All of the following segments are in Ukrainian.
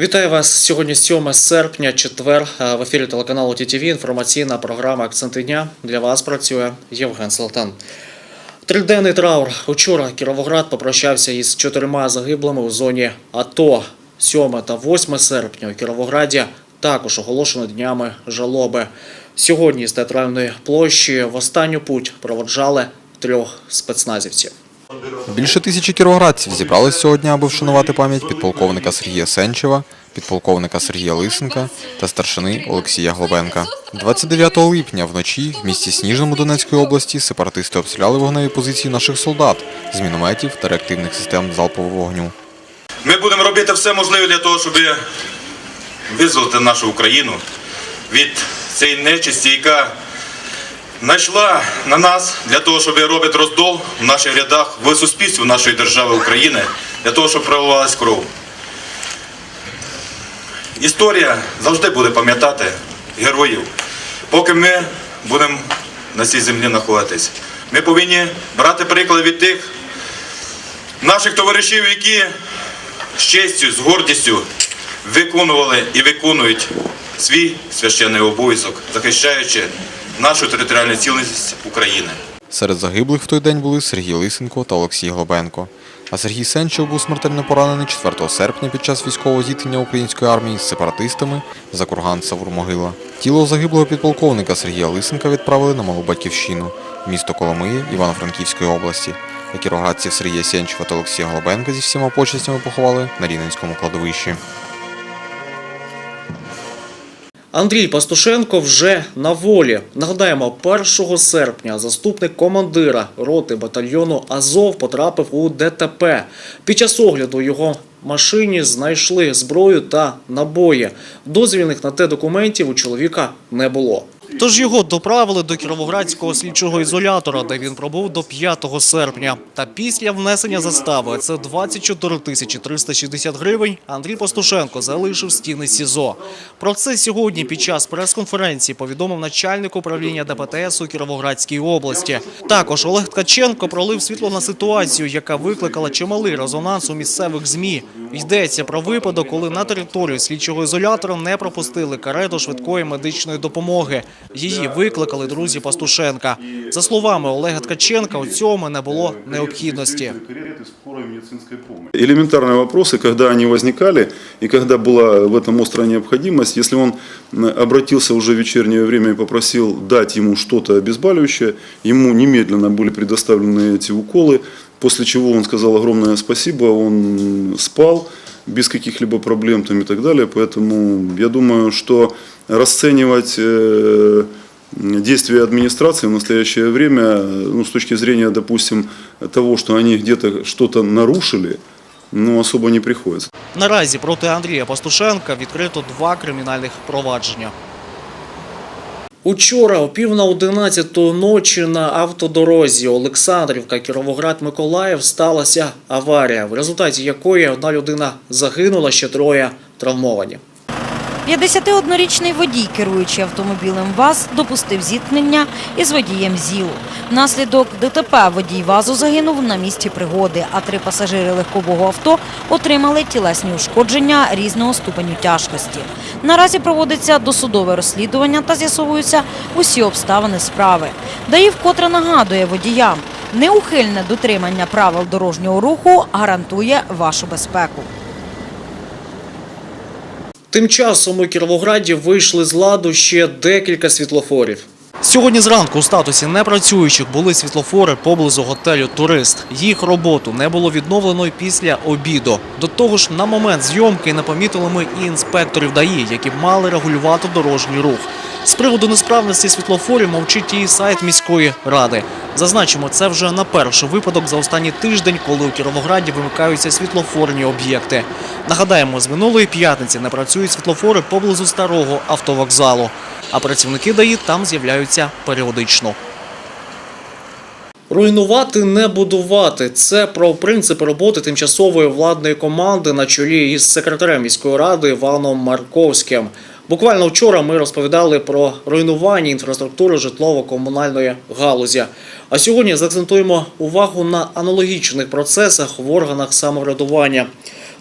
Вітаю вас сьогодні 7 серпня, четвер. Е, В ефірі телеканалу ТТВ інформаційна програма Акценти дня. Для вас працює Євген Салтан. Триденний траур. Учора Кіровоград попрощався із чотирма загиблими у зоні АТО. 7 та 8 серпня у Кіровограді також оголошено днями жалоби. Сьогодні з театральної площі в останню путь проводжали трьох спецназівців. Більше тисячі кіровоградців зібрались сьогодні, аби вшанувати пам'ять підполковника Сергія Сенчева, підполковника Сергія Лисенка та старшини Олексія Глобенка. 29 липня вночі в місті Сніжному Донецької області сепаратисти обстріляли вогневі позиції наших солдат з мінометів та реактивних систем залпового вогню. Ми будемо робити все можливе для того, щоб визволити нашу Україну від цієї нечисті, яка знайшла на нас для того, щоб робити роздол в наших рядах, в суспільстві нашої держави України, для того, щоб проливалась кров. Історія завжди буде пам'ятати героїв, поки ми будемо на цій землі знаходитись. Ми повинні брати приклад від тих наших товаришів, які з честю, з гордістю виконували і виконують свій священний обов'язок, захищаючи нашу територіальну цілісність України. Серед загиблих в той день були Сергій Лисенко та Олексій Глобенко. А Сергій Сенчев був смертельно поранений 4 серпня під час військового зіткнення української армії з сепаратистами за курган Савур-Могила. Тіло загиблого підполковника Сергія Лисенка відправили на малу батьківщину місто Коломиї Івано-Франківської області. А кіровоградців Сергія Сенчева та Олексія Глобенка зі всіма почестями поховали на Рівненському кладовищі. Андрій Пастушенко вже на волі. Нагадаємо, 1 серпня заступник командира роти батальйону Азов потрапив у ДТП. Під час огляду його машині знайшли зброю та набої. Дозвільних на те документів у чоловіка не було. Тож його доправили до Кіровоградського слідчого ізолятора, де він пробув до 5 серпня. Та після внесення застави це 24 тисячі 360 гривень. Андрій Пастушенко залишив стіни СІЗО. Про це сьогодні під час прес-конференції повідомив начальник управління ДПТС у Кіровоградській області. Також Олег Ткаченко пролив світло на ситуацію, яка викликала чималий резонанс у місцевих змі. Йдеться про випадок, коли на територію слідчого ізолятора не пропустили карету швидкої медичної допомоги. Її викликали друзі Пастушенка. За словами Олега Ткаченка, у цьому не було необхідності. кареты скорой медицинской помощи. Элементарные вопросы, когда они возникали и когда была в этом острая необходимость, если он м, обратился уже в вечернее время и попросил дать ему что-то обезболивающее, ему немедленно были предоставлены эти уколы, после чего он сказал огромное спасибо, он спал без каких-либо проблем там и так далее, поэтому я думаю, что расценивать э, действия администрации в настоящее время, ну, с точки зрения, допустим, того, что они где-то что-то нарушили, ну, особо не приходится. Наразі проти Андрія Пастушенка відкрито два кримінальних провадження. Учора о пів на одинадцяту ночі на автодорозі Олександрівка Кіровоград Миколаїв сталася аварія, в результаті якої одна людина загинула, ще троє травмовані. 51-річний водій, керуючи автомобілем ВАЗ, допустив зіткнення із водієм ЗІЛ. Внаслідок ДТП водій ВАЗу загинув на місці пригоди, а три пасажири легкового авто отримали тілесні ушкодження різного ступеню тяжкості. Наразі проводиться досудове розслідування та з'ясовуються усі обставини справи. ДАІ вкотре нагадує водіям, неухильне дотримання правил дорожнього руху гарантує вашу безпеку. Тим часом у Кіровограді вийшли з ладу ще декілька світлофорів. Сьогодні зранку у статусі непрацюючих були світлофори поблизу готелю Турист. Їх роботу не було відновлено й після обіду. До того ж, на момент зйомки не помітили ми і інспекторів ДАІ, які мали регулювати дорожній рух. З приводу несправності світлофорів мовчить і сайт міської ради. Зазначимо, це вже на перший випадок за останній тиждень, коли у Кіровограді вимикаються світлофорні об'єкти. Нагадаємо, з минулої п'ятниці не працюють світлофори поблизу старого автовокзалу, а працівники ДАІ там з'являються періодично. Руйнувати не будувати це про принципи роботи тимчасової владної команди на чолі із секретарем міської ради Іваном Марковським. Буквально вчора ми розповідали про руйнування інфраструктури житлово-комунальної галузі. А сьогодні заакцентуємо увагу на аналогічних процесах в органах самоврядування.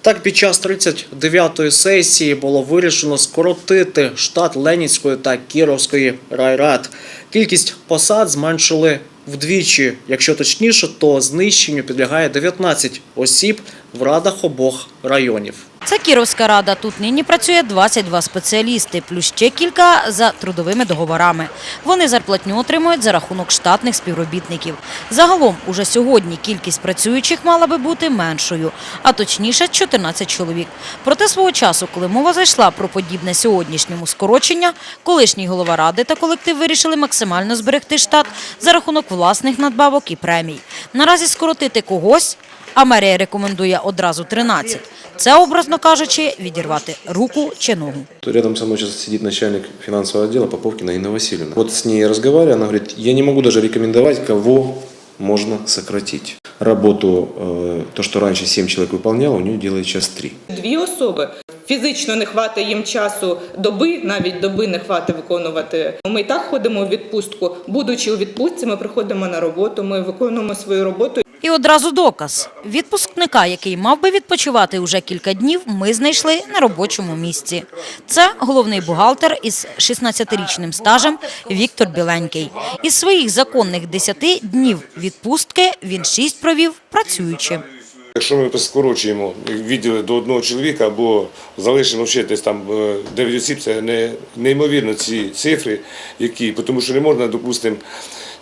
Так, під час 39-ї сесії було вирішено скоротити штат Ленінської та Кіровської райрад. Кількість посад зменшили вдвічі. Якщо точніше, то знищенню підлягає 19 осіб в радах обох районів. Це Кіровська рада. Тут нині працює 22 спеціалісти, плюс ще кілька за трудовими договорами. Вони зарплатню отримують за рахунок штатних співробітників. Загалом, уже сьогодні кількість працюючих мала би бути меншою, а точніше 14 чоловік. Проте свого часу, коли мова зайшла про подібне сьогоднішньому скорочення, колишній голова ради та колектив вирішили максимально зберегти штат за рахунок власних надбавок і премій. Наразі скоротити когось а мерія рекомендує одразу 13. Це, образно кажучи, відірвати руку чи ногу. То Рядом со мной сейчас сидит начальник финансового отдела Поповкина Инна Васильевна. Вот с ней разговариваю, она говорит, я не могу даже рекомендовать, кого можно сократить. Работу, э, то, что раньше 7 человек выполняло, у нее делает сейчас 3. Дві особи. Фізично не хватить їм часу доби, навіть доби не хватить виконувати. Ми і так ходимо у відпустку. Будучи у відпустці, ми приходимо на роботу, ми виконуємо свою роботу. І одразу доказ. Відпускника, який мав би відпочивати уже кілька днів, ми знайшли на робочому місці. Це головний бухгалтер із 16-річним стажем Віктор Біленький. Із своїх законних 10 днів відпустки він 6 провів працюючи. Якщо ми скорочуємо відділи до одного чоловіка або залишимо ще десь там е, 9 осіб, це не, неймовірно ці цифри, які, тому що не можна, допустимо,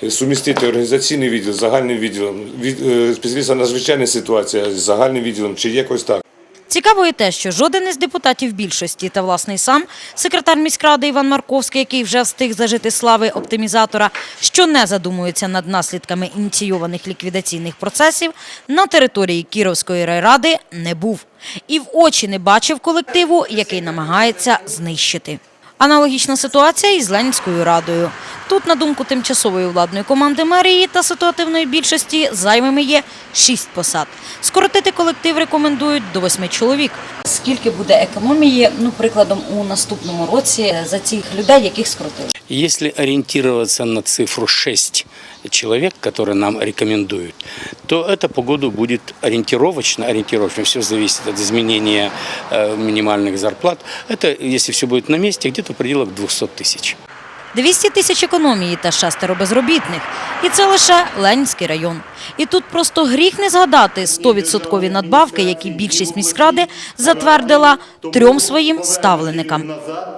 сумістити організаційний відділ з загальним відділом, від, е, спеціаліста надзвичайна ситуація з загальним відділом, чи якось так. Цікаво і те, що жоден із депутатів більшості та власний сам секретар міськради Іван Марковський, який вже встиг зажити слави оптимізатора, що не задумується над наслідками ініційованих ліквідаційних процесів, на території Кіровської райради не був і в очі не бачив колективу, який намагається знищити. Аналогічна ситуація із Ленінською радою. Тут, на думку тимчасової владної команди мерії та ситуативної більшості, зайвими є шість посад. Скоротити колектив рекомендують до восьми чоловік. Скільки буде економії, ну прикладом у наступному році за цих людей, яких скоротили? Если ориентироваться на цифру 6 человек, которые нам рекомендуют, то это по году будет ориентировочно, ориентировочно, все зависит от изменения э, минимальных зарплат. Это, если все будет на месте, где-то в пределах 200 тысяч. 200 тисяч економії та шестеро безробітних. І це лише Ленінський район. І тут просто гріх не згадати 100% надбавки, які більшість міськради затвердила трьом своїм ставленикам.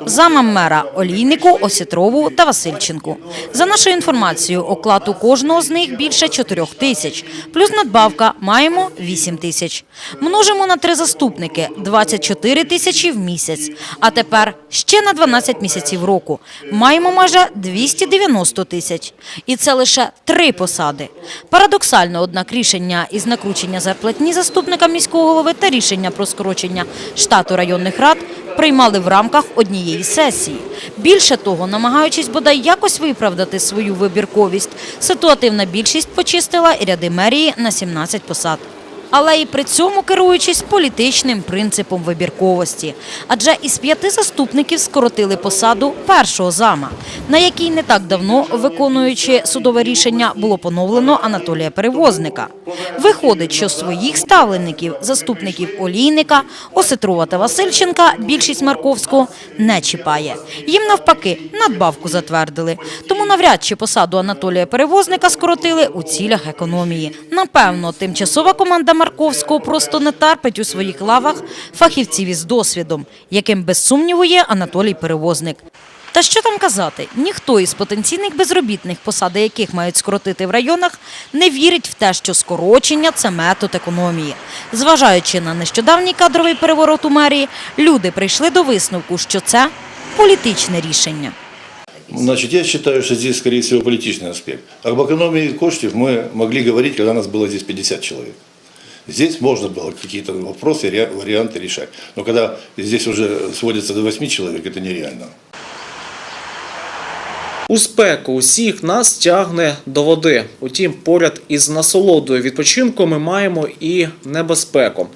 Замам мера Олійнику, Осітрову та Васильченку. За нашою інформацією, оклад у кожного з них більше 4 тисяч. Плюс надбавка маємо 8 тисяч. Множимо на три заступники – 24 тисячі в місяць. А тепер ще на 12 місяців року. Маємо майже 290 тисяч. І це лише три посади. Парадоксально, однак, рішення із накручення зарплатні заступника міського голови та рішення про скорочення штату районних рад приймали в рамках однієї сесії. Більше того, намагаючись бодай якось виправдати свою вибірковість, ситуативна більшість почистила ряди мерії на 17 посад. Але і при цьому керуючись політичним принципом вибірковості. Адже із п'яти заступників скоротили посаду першого зама, на якій не так давно, виконуючи судове рішення, було поновлено Анатолія Перевозника. Виходить, що своїх ставлеників, заступників Олійника, Осетрова та Васильченка, більшість Марковського не чіпає. Їм навпаки надбавку затвердили. Тому навряд чи посаду Анатолія Перевозника скоротили у цілях економії. Напевно, тимчасова команда Марковського просто не терпить у своїх лавах фахівців із досвідом, яким без сумніву є Анатолій Перевозник. Та що там казати, ніхто із потенційних безробітних, посади яких мають скоротити в районах, не вірить в те, що скорочення це метод економії. Зважаючи на нещодавній кадровий переворот у мерії, люди прийшли до висновку, що це політичне рішення. Значит, я считаю, что здесь, скорее всего, политичный аспект. Об экономии коштів мы могли говорить, когда нас было здесь 50 человек. Здесь можно было какие-то вопросы, ре- варианты решать. Но когда здесь уже сводится до 8 человек, это нереально. У спеку усіх нас тягне до води. Утім, поряд із насолодою відпочинку ми маємо і небезпеку.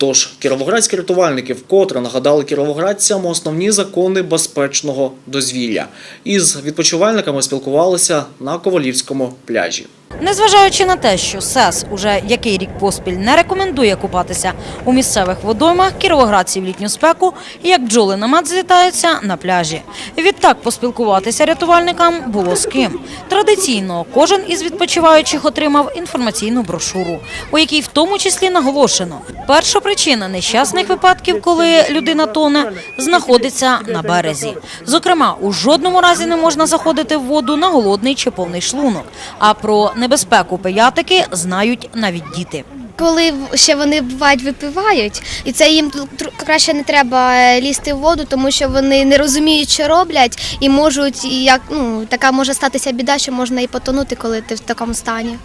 Тож кіровоградські рятувальники вкотре нагадали кіровоградцям основні закони безпечного дозвілля. Із відпочивальниками спілкувалися на Ковалівському пляжі. Незважаючи на те, що СЕС уже який рік поспіль не рекомендує купатися у місцевих водоймах, кіровоградці в літню спеку, як бджоли на мед злітаються на пляжі. Відтак поспілкуватися рятувальникам було з ким. Традиційно кожен із відпочиваючих отримав інформаційну брошуру, у якій в тому числі наголошено, перша причина нещасних випадків, коли людина тоне, знаходиться на березі. Зокрема, у жодному разі не можна заходити в воду на голодний чи повний шлунок. А про небезпеку пиятики знають навіть діти. Коли ще вони бувають випивають, і це їм краще не треба е, лізти в воду, тому що вони не розуміють, що роблять, і можуть як ну така може статися біда, що можна і потонути, коли ти в такому стані.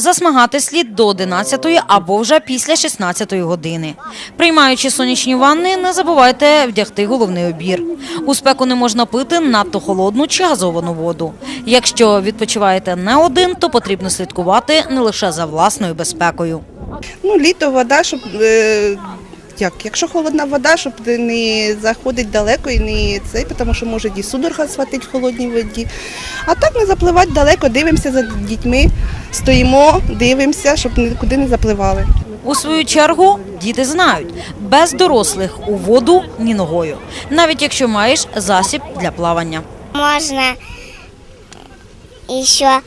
Засмагати слід до 11 або вже після 16 години. Приймаючи сонячні ванни, не забувайте вдягти головний обір. У спеку не можна пити надто холодну чи газовану воду. Якщо відпочиваєте не один, то потрібно слідкувати не лише за власною безпекою. Ну, літо вода, щоб е, як, якщо холодна вода, щоб не заходити далеко і не цей, тому що може і судорога схватить в холодній воді. А так не запливати далеко, дивимося за дітьми, стоїмо, дивимося, щоб нікуди не запливали. У свою чергу діти знають, без дорослих у воду ні ногою, навіть якщо маєш засіб для плавання. Можно еще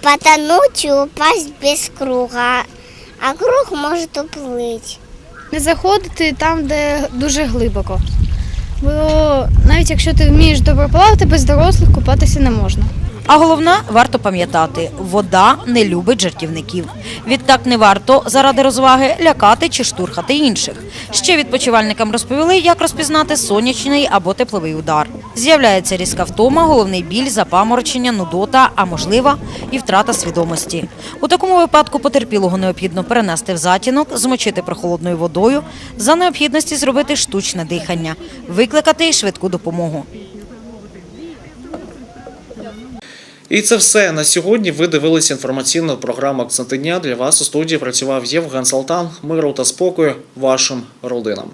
потонуть и упасть без круга, а круг может уплыть. Не заходити там, де дуже глибоко. Бо навіть якщо ти вмієш добре плавати, без дорослих купатися не можна. А головне, варто пам'ятати, вода не любить жартівників. Відтак не варто заради розваги лякати чи штурхати інших. Ще відпочивальникам розповіли, як розпізнати сонячний або тепловий удар. З'являється різка втома, головний біль, запаморочення, нудота, а можлива і втрата свідомості. У такому випадку потерпілого необхідно перенести в затінок, змочити прохолодною водою, за необхідності зробити штучне дихання, викликати швидку допомогу. І це все на сьогодні. Ви дивилися інформаційну програму «Акценти дня». Для вас у студії працював Євген Салтан. Миру та спокою вашим родинам.